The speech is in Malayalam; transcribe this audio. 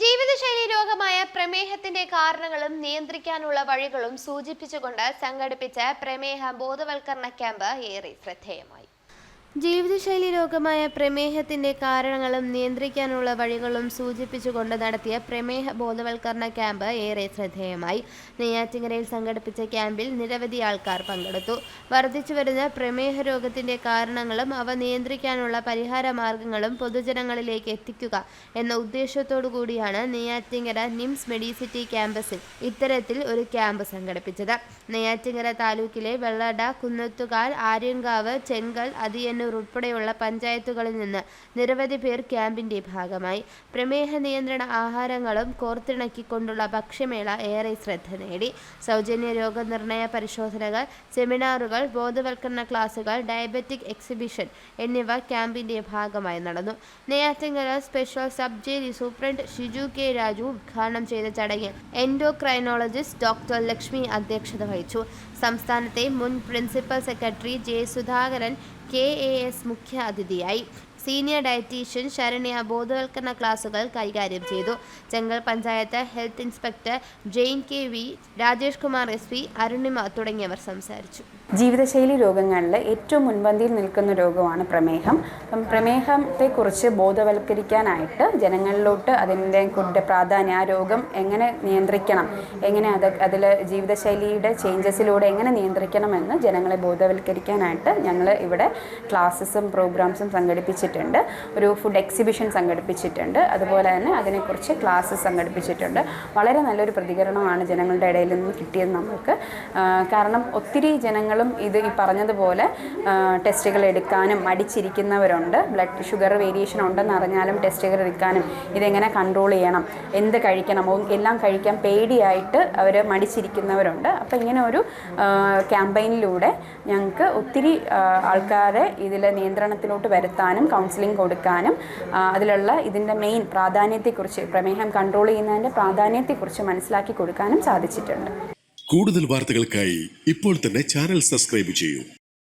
ജീവിതശൈലി രോഗമായ പ്രമേഹത്തിന്റെ കാരണങ്ങളും നിയന്ത്രിക്കാനുള്ള വഴികളും സൂചിപ്പിച്ചുകൊണ്ട് സംഘടിപ്പിച്ച പ്രമേഹ ബോധവൽക്കരണ ക്യാമ്പ് ഏറെ ശ്രദ്ധേയമായി. ജീവിതശൈലി രോഗമായ പ്രമേഹത്തിന്റെ കാരണങ്ങളും നിയന്ത്രിക്കാനുള്ള വഴികളും സൂചിപ്പിച്ചുകൊണ്ട് നടത്തിയ പ്രമേഹ ബോധവൽക്കരണ ക്യാമ്പ് ഏറെ ശ്രദ്ധേയമായി. നെയ്യാറ്റിങ്ങരയിൽ സംഘടിപ്പിച്ച ക്യാമ്പിൽ നിരവധി ആൾക്കാർ പങ്കെടുത്തു. വർദ്ധിച്ചുവരുന്ന പ്രമേഹ രോഗത്തിന്റെ കാരണങ്ങളും അവ നിയന്ത്രിക്കാനുള്ള പരിഹാര മാർഗങ്ങളും പൊതുജനങ്ങളിലേക്ക് എത്തിക്കുക എന്ന ഉദ്ദേശത്തോടു കൂടിയാണ് നെയ്യാറ്റിങ്ങര നിംസ് മെഡിസിറ്റി ക്യാമ്പസിൽ ഇത്തരത്തിൽ ഒരു ക്യാമ്പ് സംഘടിപ്പിച്ചത്. നെയ്യാറ്റിങ്ങര താലൂക്കിലെ വെള്ളട കുന്നത്തുകാൽ ആര്യങ്കാവ് ചെങ്കൽ അതിയന്നൂർ ഉൾപ്പെടെയുള്ള പഞ്ചായത്തുകളിൽ നിന്ന് നിരവധി പേർ ക്യാമ്പിന്റെ ഭാഗമായി. പ്രമേഹ നിയന്ത്രണ ആഹാരങ്ങളും കോർത്തിണക്കിക്കൊണ്ടുള്ള ഭക്ഷ്യമേള ഏറെ ശ്രദ്ധ നേടി. സൗജന്യ രോഗനിർണയ പരിശോധനകൾ സെമിനാറുകൾ ബോധവൽക്കരണ ക്ലാസുകൾ ഡയബറ്റിക് എക്സിബിഷൻ എന്നിവ ക്യാമ്പിന്റെ ഭാഗമായി നടന്നു. Neyyattinkara special sub jail superintendent Shiju K Raju ഉദ്ഘാടനം ചെയ്ത ചടങ്ങിൽ എൻഡോക്രൈനോളജിസ്റ്റ് ഡോക്ടർ ലക്ഷ്മി അധ്യക്ഷത വഹിച്ചു. സംസ്ഥാനത്തെ മുൻ principal secretary J Sudhakaran K A mesmo, que a Didi. Aí senior dietitian Saranya ബോധവൽക്കരണ ക്ലാസുകൾ കൈകാര്യം ചെയ്തു. Chenkal panchayat health inspector Jain K V Rajesh Kumar S P Arunima തുടങ്ങിയവർ സംസാരിച്ചു. ജീവിതശൈലി രോഗങ്ങളിൽ ഏറ്റവും മുൻപന്തിയിൽ നിൽക്കുന്ന രോഗമാണ് പ്രമേഹം. അപ്പം പ്രമേഹത്തെക്കുറിച്ച് ബോധവൽക്കരിക്കാനായിട്ട് ജനങ്ങളിലോട്ട് അതിന്റെ കൊണ്ട് പ്രാധാന്യം ആ രോഗം എങ്ങനെ നിയന്ത്രിക്കണം എങ്ങനെ അത് അതിൽ ജീവിതശൈലിയുടെ ചേഞ്ചസിലൂടെ എങ്ങനെ നിയന്ത്രിക്കണമെന്ന് ജനങ്ങളെ ബോധവൽക്കരിക്കാനായിട്ട് ഞങ്ങൾ ഇവിടെ ക്ലാസ്സസും പ്രോഗ്രാംസും സംഘടിപ്പിച്ചിട്ടുണ്ട്. ഒരു ഫുഡ് എക്സിബിഷൻ സംഘടിപ്പിച്ചിട്ടുണ്ട്. അതുപോലെ തന്നെ അതിനെക്കുറിച്ച് ക്ലാസ്സസ് സംഘടിപ്പിച്ചിട്ടുണ്ട്. വളരെ നല്ലൊരു പ്രതികരണമാണ് ജനങ്ങളുടെ ഇടയിൽ നിന്ന് കിട്ടിയത് നമുക്ക് കാരണം ഒത്തിരി ജനങ്ങളും ഇത് ഈ പറഞ്ഞതുപോലെ ടെസ്റ്റുകൾ എടുക്കാനും മടിച്ചിരിക്കുന്നവരുണ്ട്. ബ്ലഡ് ഷുഗർ വേരിയേഷൻ ഉണ്ടെന്ന് അറിഞ്ഞാലും ടെസ്റ്റുകൾ എടുക്കാനും ഇതെങ്ങനെ കൺട്രോൾ ചെയ്യണം എന്ത് കഴിക്കണം എല്ലാം കഴിക്കാൻ പേടിയായിട്ട് അവർ മടിച്ചിരിക്കുന്നവരുണ്ട്. അപ്പോൾ ഇങ്ങനെ ഒരു ക്യാമ്പയിനിലൂടെ ഞങ്ങൾക്ക് ഒത്തിരി ആൾക്കാരെ ഇതിൽ നിയന്ത്രണത്തിലോട്ട് വരുത്താനും കൗൺസിലിംഗ് കൊടുക്കാനും അതിലുള്ള ഇതിന്റെ മെയിൻ പ്രാധാന്യത്തെക്കുറിച്ച് പ്രമേഹം കൺട്രോൾ ചെയ്യുന്നതിന്റെ പ്രാധാന്യത്തെക്കുറിച്ച് മനസ്സിലാക്കി കൊടുക്കാനും സാധിച്ചിട്ടുണ്ട്. കൂടുതൽ വാർത്തകൾക്കായി ഇപ്പോൾ തന്നെ ചാനൽ സബ്സ്ക്രൈബ് ചെയ്യൂ.